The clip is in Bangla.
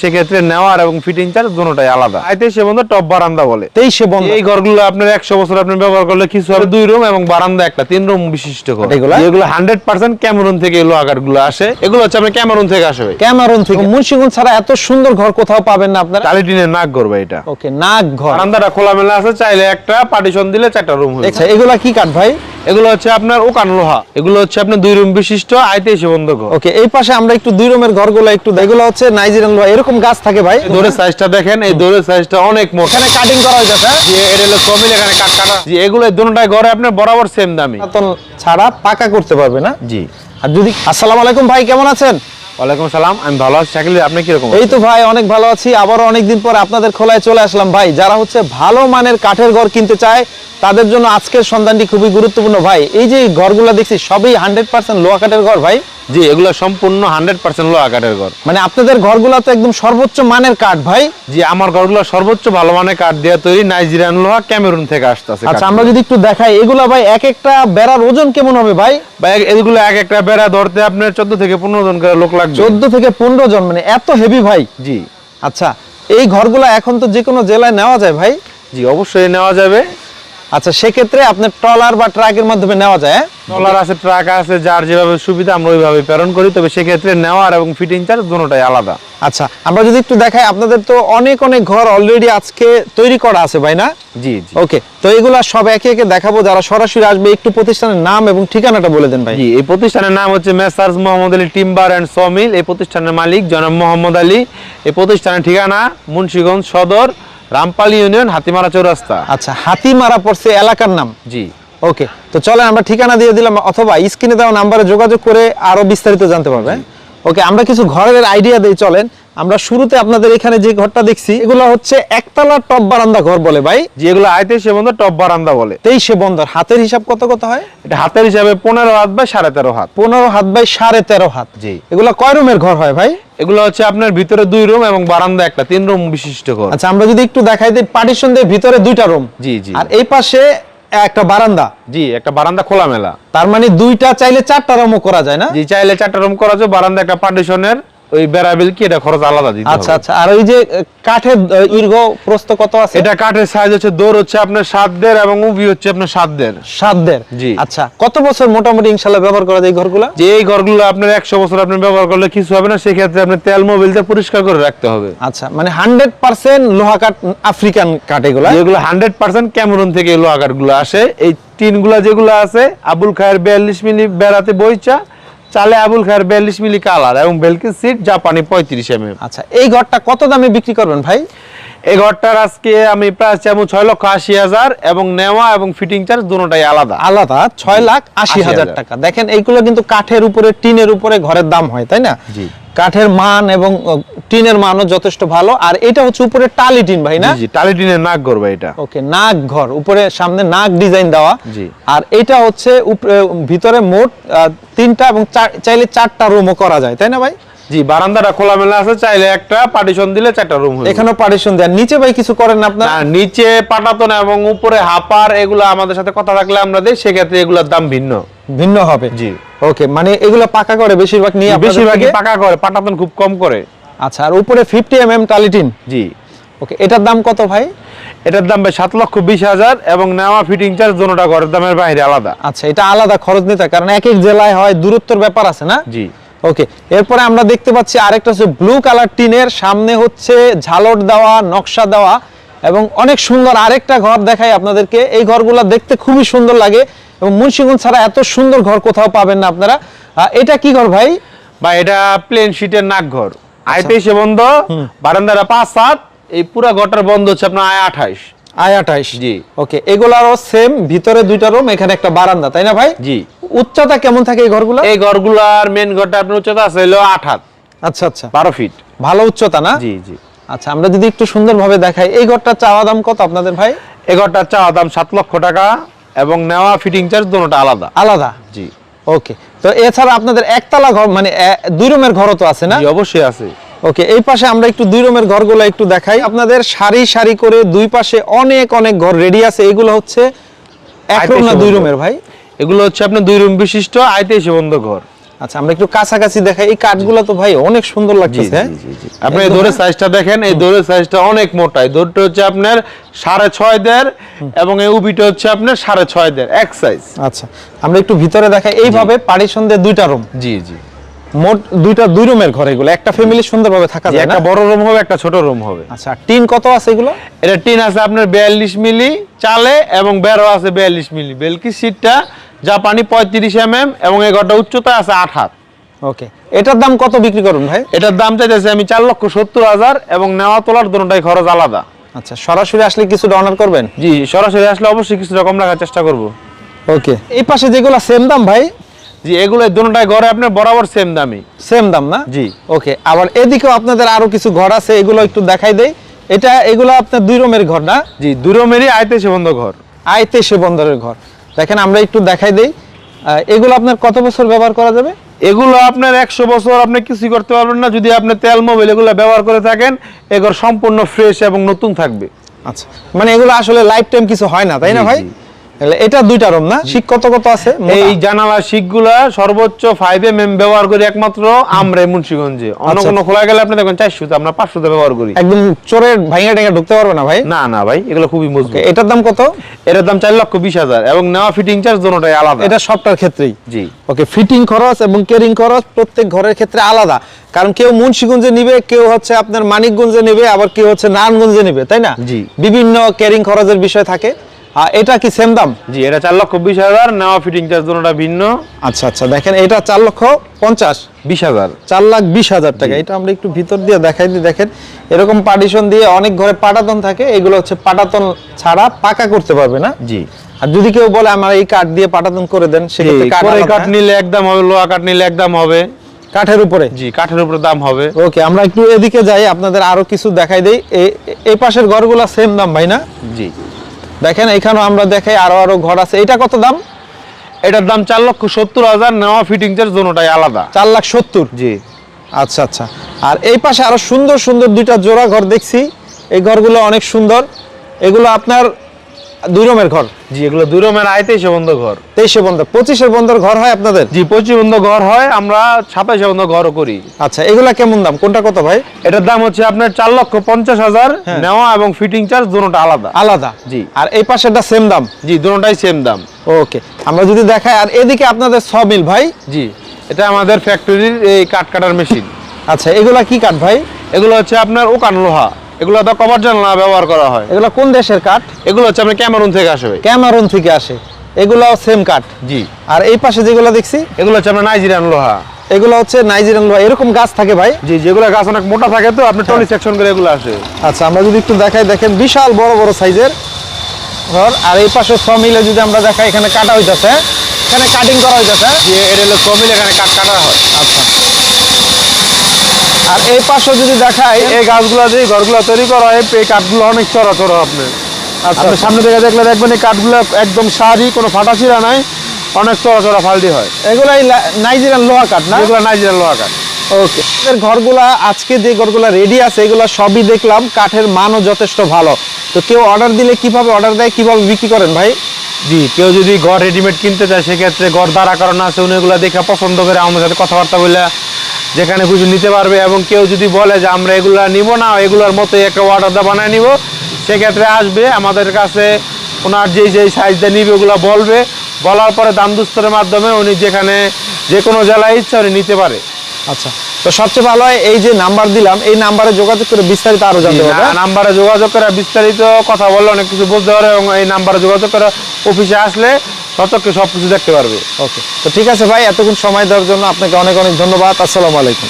সেক্ষেত্রে নেওয়ার এবং ফিটিং চার্জ দুটোটাই আলাদা। বন্ধু টপ বারান্দা বলে। তেইশে বন্ধ। এই ঘরগুলো আপনার একশো বছর আপনি ব্যবহার করলে কিছু হবে দুই রুম এবং বারান্দা একটা তিন রুম বিশিষ্ট ঘর। এগুলো? হান্ড্রেড পার্সেন্ট ক্যামেরুন থেকে আকারগুলো আসে। এগুলো হচ্ছে আপনার ক্যামেরুন থেকে আসবে। ক্যামেরন থেকে। মুন্সিগঞ্জ ছাড়া এত সুন্দর ঘর কোথাও পাবেন না আপনারা? টালিটিনের নাক করবে এটা। ওকে নাক ঘর। বারান্দাটা খোলামেলা আছে চাইলে একটা পার্টিশন দিলে চারটা রুম হবে আচ্ছা এগুলা কি কাঠ ভাই? এগুলো হচ্ছে আপনার ওকান লোহা। এগুলো হচ্ছে আপনার দুই রুম বিশিষ্ট আইতে এসে বন্ধ ঘর ওকে এই পাশে আমরা একটু দুই রুমের ঘরগুলো একটু এগুলো হচ্ছে নাইজেরিয়ান লোহা। এরকম গাছ থাকে ভাই? দৌড়ের সাইজটা দেখেন এই দৌড়ের সাইজটা অনেক মোট। এখানে কাটিং করা হয়েছে হ্যাঁ যে এটা হলো কমিল এখানে কাট কাটা। জি এগুলো দুটোটাই ঘরে আপনার বরাবর সেম দামি। ছাড়া পাকা করতে পারবে না? জি। আর যদি আসসালামু আলাইকুম ভাই কেমন আছেন? ওয়ালাইকুম সালাম আমি ভালো আছি। শাকিল আপনি কীরকম এই তো ভাই অনেক ভালো আছি। আবারও অনেকদিন পর আপনাদের খোলায় চলে আসলাম। ভাই যারা হচ্ছে ভালো মানের কাঠের ঘর কিনতে চায় তাদের জন্য আজকের সন্ধানটি খুবই গুরুত্বপূর্ণ। ভাই এই যে ঘরগুলো দেখছি সবই হান্ড্রেড পার্সেন্ট লোয়া কাঠের ঘর ভাই। জি এগুলো সম্পূর্ণ হান্ড্রেড পার্সেন্ট লোহা কাঠের ঘর। মানে আপনাদের ঘরগুলো তো একদম সর্বোচ্চ মানের কাঠ ভাই। জি আমার ঘরগুলো সর্বোচ্চ ভালো মানের কাঠ দিয়ে তৈরি নাইজেরিয়ান লোহা ক্যামেরুন থেকে আসতেছে আচ্ছা আমরা যদি একটু দেখাই এগুলা ভাই এক একটা বেড়ার ওজন কেমন হবে ভাই? ভাই এগুলো এক একটা বেড়া ধরতে আপনার চোদ্দ থেকে পনেরো জন করে লোক লাগবে। চোদ্দ থেকে পনেরো জন মানে এত হেভি ভাই? জি। আচ্ছা এই ঘরগুলো এখন তো যে কোনো জেলায় নেওয়া যায় ভাই? জি অবশ্যই নেওয়া যাবে। আচ্ছা সেক্ষেত্রে আপনার ট্রলার বা ট্রাকের মাধ্যমে নেওয়া যায় হ্যাঁ? ট্রলার আছে ট্রাক আছে যার যেভাবে সুবিধা আমরা ওইভাবে প্রেরণ করি। তবে সেক্ষেত্রে নেওয়ার এবং ফিটিং চার্জ দুটোটাই আলাদা। আচ্ছা আমরা যদি একটু দেখাই আপনাদের তো অনেক অনেক ঘর অলরেডি আজকে তৈরি করা আছে ভাই না? জি জি। ওকে তো এগুলা সব একে একে দেখাবো যারা সরাসরি আসবে একটু প্রতিষ্ঠানের নাম এবং ঠিকানাটা বলে দেন ভাই। জি এই প্রতিষ্ঠানের নাম হচ্ছে Messrs Mohammad Ali timber and sawmill. এই প্রতিষ্ঠানের মালিক জনাব মোহাম্মদ আলী। এই প্রতিষ্ঠানের ঠিকানা মুন্সিগঞ্জ সদর রামপাল ইউনিয়ন হাতিমারা চৌরাস্তা। আচ্ছা হাতিমারা পড়ছে এলাকার নাম? জি। ওকে তো চলেন আমরা ঠিকানা দিয়ে দিলাম অথবা স্ক্রিনে দেওয়া নাম্বারে যোগাযোগ করে আরও বিস্তারিত জানতে পারবেন। ওকে আমরা কিছু ঘরের আইডিয়া দিই চলেন। আমরা শুরুতে আপনাদের এখানে যে ঘরটা দেখছি এগুলো হচ্ছে একতলা টপ বারান্দা ঘর বলে ভাই। যে এগুলো আইতে সে বন্ধু টপ বারান্দা বলে। তেইশে বন্দর হাতের হিসাব কত কত হয়? এটা হাতের হিসাবে পনেরো হাত বাই সাড়ে তেরো হাত। পনেরো হাত বাই সাড়ে তেরো হাত। জি। এগুলো কয় রুমের ঘর হয় ভাই? এগুলো হচ্ছে আপনার ভিতরে দুই রুম এবং বারান্দা একটা তিন রুম বিশিষ্ট ঘর। আচ্ছা আমরা যদি একটু দেখাই দিই পার্টিশন দিয়ে ভিতরে দুইটা রুম জি, জি। আর এই পাশে একটা বারান্দা। জি একটা বারান্দা খোলামেলা। তার মানে দুইটা চাইলে চারটা রুমও করা যায় না? জি চাইলে চারটা রুম করা যায় বারান্দা একটা পার্টিশনের ওই কি? এটা খরচ আলাদা দিতে আচ্ছা আচ্ছা। আর ওই যে কাঠের প্রস্থ কত আছে? এটা কাঠের সাইজ হচ্ছে দৌড় হচ্ছে আপনার সাত দের এবং উভি হচ্ছে আপনার সাত দের সাত দেড় জি। আচ্ছা কত বছর মোটামুটি ইনশাল্লাহ ব্যবহার করা যায় এই ঘরগুলো? যে এই ঘরগুলো আপনার একশো বছর আপনি ব্যবহার করলে কিছু হবে না সেক্ষেত্রে আপনার তেল মোবিলটা পরিষ্কার করে রাখতে হবে। আচ্ছা মানে হান্ড্রেড পার্সেন্ট লোহা কাঠ আফ্রিকান কাঠ এগুলা? যেগুলো হান্ড্রেড পার্সেন্ট ক্যামেরুন থেকে এই লোহাগারগুলো আসে। এই টিনগুলা যেগুলো আছে আবুল খায়ের বিয়াল্লিশ মিলি বেড়াতে বইচা চালে আবুল খায়ের বিয়াল্লিশ মিলি কালার এবং বেলকি সিট জাপানি পঁয়ত্রিশ এম আচ্ছা এই ঘরটা কত দামে বিক্রি করবেন ভাই? এই ঘরটার আজকে আমি প্রায় যেমন ছয় লক্ষ আশি হাজার এবং নেওয়া এবং ফিটিং চার্জ দুটোটাই আলাদা। আলাদা ছয় লাখ আশি হাজার। টাকা। দেখেন এইগুলো কিন্তু কাঠের উপরে টিনের উপরে ঘরের দাম হয় তাই না? জি। কাঠের মান এবং টিনের মানও যথেষ্ট ভালো। আর এটা হচ্ছে উপরে টালি টিন ভাই না? জি টালি টিনের নাক ঘর ভাই এটা। ওকে নাক ঘর উপরে সামনে নাক ডিজাইন দেওয়া। জি। আর এটা হচ্ছে উপরে ভিতরে মোট তিনটা এবং চাইলে চারটা রুমও করা যায় তাই না ভাই? জি বারান্দাটা খোলামেলা আছে চাইলে একটা পার্টিশন দিলে চারটা রুম হবে এখানেও পার্টিশন দেন নিচে ভাই কিছু করেন না আপনার? না নিচে পাটাতন এবং উপরে হাপার এগুলো আমাদের সাথে কথা আমরা দিই সেক্ষেত্রে এগুলোর দাম ভিন্ন। ভিন্ন হবে। জি। ওকে মানে এগুলো পাকা করে বেশিরভাগ নিয়ে বেশিরভাগই পাকা করে পাটাতন খুব কম করে। আচ্ছা আর উপরে ফিফটি এম এম টালিটিন? জি। ওকে এটার দাম কত ভাই? এটার দাম ভাই সাত লক্ষ বিশ হাজার এবং নেওয়া ফিটিং চার্জ দুটোটা ঘরের দামের বাইরে আলাদা। আচ্ছা এটা আলাদা খরচ নিতে কারণ এক এক জেলায় হয় দূরত্বের ব্যাপার আছে না? জি। ওকে এরপরে আমরা দেখতে পাচ্ছি আরেকটা হচ্ছে ব্লু কালার টিনের সামনে হচ্ছে ঝালট দেওয়া নকশা দেওয়া এবং অনেক সুন্দর আরেকটা ঘর দেখাই আপনাদেরকে। এই ঘরগুলো দেখতে খুবই সুন্দর লাগে এবং মুন্সিগঞ্জ ছাড়া এত সুন্দর ঘর কোথাও পাবেন না আপনারা। এটা কি ঘর ভাই? বা এটা প্লেন শীটের নাক ঘর। আয় তেইশে বন্ধ বারান্দাটা পাঁচ সাত এই পুরা ঘরটার বন্ধ হচ্ছে আপনার আয় আঠাইশ। আয় আঠাইশ। জি। ওকে এগুলারও সেম ভিতরে দুইটা রুম এখানে একটা বারান্দা তাই না ভাই? জি। উচ্চতা কেমন থাকে এই ঘরগুলো? এই ঘরগুলার মেন ঘরটা আপনার উচ্চতা আছে হলো আট হাত। আচ্ছা আচ্ছা। বারো ফিট ভালো উচ্চতা না? জি জি। আচ্ছা আমরা যদি একটু সুন্দরভাবে দেখাই এই ঘরটা চাওয়া দাম কত আপনাদের ভাই? এই ঘরটার চাওয়া দাম সাত লক্ষ টাকা এবং নেওয়া ফিটিং চার্জ দুটোটা আলাদা। আলাদা? জি। ওকে তো এছাড়া আপনাদের একতলা ঘর মানে দুই রুমের ঘরও তো আছে না? জি অবশ্যই আছে। ওকে এই পাশে আমরা একটু দুই রুমের ঘরগুলো একটু দেখাই। আপনাদের সারি সারি করে দুই পাশে অনেক অনেক ঘর রেডি আছে। এগুলো হচ্ছে এক রুম না দুই রুমের ভাই? এগুলো হচ্ছে আপনার দুই রুম বিশিষ্ট আইতে এসে বন্ধ ঘর। আচ্ছা আমরা একটু কাছাকাছি দেখাই। এই কাঠগুলো তো ভাই অনেক সুন্দর জি হ্যাঁ? আপনি এই দৌড়ের? সাইজটা দেখেন এই দৌড়ের সাইজটা অনেক মোটা। এই দৌড়টা হচ্ছে আপনার সাড়ে ছয় দের এবং এই উবিটা হচ্ছে আপনার সাড়ে ছয় দের এক সাইজ আচ্ছা আমরা একটু ভিতরে দেখাই। এইভাবে দিয়ে দুইটা রুম জি জি। মোট দুইটা দুই রুমের ঘর এগুলো। একটা ফ্যামিলি সুন্দরভাবে থাকা যায় না? একটা বড় রুম হবে একটা ছোট রুম হবে। আচ্ছা টিন কত আছে এগুলো? এটা টিন আছে আপনার বিয়াল্লিশ মিলি চালে এবং বেরো আছে বিয়াল্লিশ মিলি। বেলকি সিটটা জাপানি পঁয়ত্রিশ এম এম এবং এই ঘরটা উচ্চতা আছে আট হাত। ওকে এটার দাম কত বিক্রি করুন ভাই? এটার দাম চাইতেছে আমি চার লক্ষ সত্তর হাজার এবং নেওয়া তোলার দুটাই খরচ আলাদা। আচ্ছা সরাসরি আসলে কিছু অনার করবেন? জি সরাসরি আসলে অবশ্যই কিছু রকম রাখার চেষ্টা করব। ওকে এই পাশে যেগুলো সেম দাম ভাই? জি এগুলো দুটাই ঘরে আপনার বরাবর সেম দামি সেম দাম না? জি। ওকে আবার এদিকেও আপনাদের আরও কিছু ঘর আছে এগুলো একটু দেখাই দেই। এটা এগুলো আপনার দুই রুমের ঘর না? জি দুরমেরই আয়তে সে বন্ধ ঘর। আইতে সে বন্দরের ঘর। দেখেন আমরা একটু দেখাই দেই। এগুলো আপনার কত বছর ব্যবহার করা যাবে? এগুলো আপনার একশো বছর আপনি কিছুই করতে পারবেন না। যদি আপনি তেল মোবাইল এগুলো ব্যবহার করে থাকেন এগুলো সম্পূর্ণ ফ্রেশ এবং নতুন থাকবে। আচ্ছা মানে এগুলো আসলে লাইফ টাইম কিছু হয় না তাই না ভাই? এটা দুইটা রুম না? শিক কত কত আছে? এই জানালা শিকগুলা সর্বোচ্চ ফাইভ এম এম ব্যবহার করি একমাত্র আমরা মুন্সিগঞ্জে। অন্য আচ্ছা। কোনো খোলা গেলে আপনি দেখবেন চারশোতে আমরা পাঁচশোতে ব্যবহার করি। একদম চোরের ঢুকতে পারবে না ভাই? না না ভাই এগুলো খুবই মজবুত। এটার দাম কত? এটার দাম চার লক্ষ বিশ হাজার এবং নেওয়া ফিটিং চার্জ দুটোটাই আলাদা। এটা সবটার ক্ষেত্রেই। জি। ওকে ফিটিং খরচ এবং কেরিং খরচ প্রত্যেক ঘরের ক্ষেত্রে আলাদা। কারণ কেউ মুন্সিগঞ্জে নিবে কেউ হচ্ছে আপনার মানিকগঞ্জে নেবে আবার কেউ হচ্ছে নারায়ণগঞ্জে নেবে তাই না? জি। বিভিন্ন কেরিং খরচের বিষয় থাকে। এটা কি সেম দাম? জি এটা চার লক্ষ বিশ হাজার নেওয়া ফিটিং চার্জ দুটোটা ভিন্ন। আচ্ছা আচ্ছা দেখেন এটা চার লক্ষ পঞ্চাশ। বিশ হাজার। চার লাখ বিশ হাজার টাকা। এটা আমরা একটু ভিতর দিয়ে দেখাই দিই দেখেন। এরকম পার্টিশন দিয়ে অনেক ঘরে পাটাতন থাকে এগুলো হচ্ছে পাটাতন ছাড়া পাকা করতে পারবে না। জি। আর যদি কেউ বলে আমার এই কাঠ দিয়ে পাটাতন করে দেন সেক্ষেত্রে কাঠ হ্যাঁ? নিলে একদম হবে লোহা কাঠ নিলে একদম হবে। কাঠের উপরে। জি কাঠের উপরে দাম হবে। ওকে আমরা একটু এদিকে যাই আপনাদের আরও কিছু দেখাই দেই। এই পাশের ঘরগুলো সেম দাম ভাই না? জি। দেখেন এখানেও আমরা দেখাই আরও আরও ঘর আছে। এটা কত দাম? এটার দাম চার লক্ষ সত্তর হাজার নেওয়া ফিটিংসের জন্যটাই আলাদা। চার লাখ সত্তর? জি। আচ্ছা আচ্ছা। আর এই পাশে আরও সুন্দর সুন্দর দুইটা জোড়া ঘর দেখছি। এই ঘরগুলো অনেক সুন্দর। এগুলো আপনার দুই রুমের ঘর। জি এগুলো দুই রুমের আয়তে সে বন্ধ ঘর। তেইশে বন্ধ পঁচিশে ঘর হয় আপনাদের? জি পঁচিশ বন্ধ ঘর হয় আমরা সাতাশে বন্ধ ঘরও করি। আচ্ছা এগুলা কেমন দাম? কোনটা কত ভাই? এটার দাম হচ্ছে আপনার চার লক্ষ পঞ্চাশ হাজার হ্যাঁ। নেওয়া এবং ফিটিং চার্জ দুটোটা আলাদা। আলাদা? জি। আর এই পাশেরটা সেম দাম? জি দুটোটাই সেম দাম। ওকে আমরা যদি দেখাই আর এদিকে আপনাদের ছ মিল ভাই? জি এটা আমাদের ফ্যাক্টরির এই কাঠ কাটার মেশিন আচ্ছা এগুলা কি কাঠ ভাই? এগুলো হচ্ছে আপনার ওকান লোহা। এগুলো তো কভার জানলা ব্যবহার করা হয়। এগুলা কোন দেশের কাঠ? এগুলো হচ্ছে আপনার ক্যামেরুন থেকে আসে ভাই। থেকে আসে। এগুলাও সেম কাঠ। জি। আর এই পাশে যেগুলো দেখছি? এগুলো হচ্ছে আপনার নাইজেরিয়ান লোহা। এগুলো হচ্ছে নাইজেরিয়ান লোহা। এরকম গাছ থাকে ভাই? জি যেগুলো গাছ অনেক মোটা থাকে তো আপনি টলি সেকশন করে এগুলো আসে। আচ্ছা আমরা যদি একটু দেখাই দেখেন বিশাল বড় বড় সাইজের। ঘর আর এই পাশে ছ মিলে যদি আমরা দেখাই এখানে কাটা হইতাছে। এখানে কাটিং করা হইতাছে। যে এটা হলো সমিল এখানে কাঠ কাটা হয়। আচ্ছা। আর এই পাশে যদি দেখাই এই গাছগুলো দিয়ে ঘরগুলো তৈরি করা হয় এই কাঠগুলো অনেক চড়া চড়া আপনি। আচ্ছা। সামনে থেকে দেখলে দেখবেন এই কাঠগুলো একদম সারি কোনো ফাটা ফাটাছিরা নাই অনেক চড়া চড়া ফালটি হয় এগুলাই নাইজেরিয়ান লোহা কাঠ না? যেগুলো নাইজেরিয়ান লোহা কাঠ। ওকে। ঘরগুলা আজকে যে ঘরগুলা রেডি আছে এগুলা সবই দেখলাম কাঠের মানও যথেষ্ট ভালো। তো কেউ অর্ডার দিলে কীভাবে অর্ডার দেয় কীভাবে বিক্রি করেন ভাই? জি কেউ যদি ঘর রেডিমেড কিনতে চায় সেক্ষেত্রে ঘর দাঁড়া করানো আছে উনি এগুলো দেখে পছন্দ করে আমাদের সাথে কথাবার্তা বলে যেখানে খুশি নিতে পারবে এবং কেউ যদি বলে যে আমরা এগুলো নিব না এগুলোর মতো একটা অর্ডার বানায় নিব সেক্ষেত্রে আসবে আমাদের কাছে ওনার যেই যেই সাইজটা নিবে ওগুলো বলবে। বলার পরে দাম দুস্তরের মাধ্যমে উনি যেখানে যে কোনো জেলায় ইচ্ছা উনি নিতে পারে। আচ্ছা তো সবচেয়ে ভালো হয় এই যে নাম্বার দিলাম এই নাম্বারে যোগাযোগ করে বিস্তারিত আরও জানতে পারবে। নাম্বারে যোগাযোগ করে বিস্তারিত কথা বললে অনেক কিছু বুঝতে পারে এবং এই নাম্বারে যোগাযোগ করে অফিসে আসলে সচক্ষে সব কিছু দেখতে পারবে। ওকে তো ঠিক আছে ভাই এতক্ষণ সময় দেওয়ার জন্য আপনাকে অনেক অনেক ধন্যবাদ। আসসালামু আলাইকুম।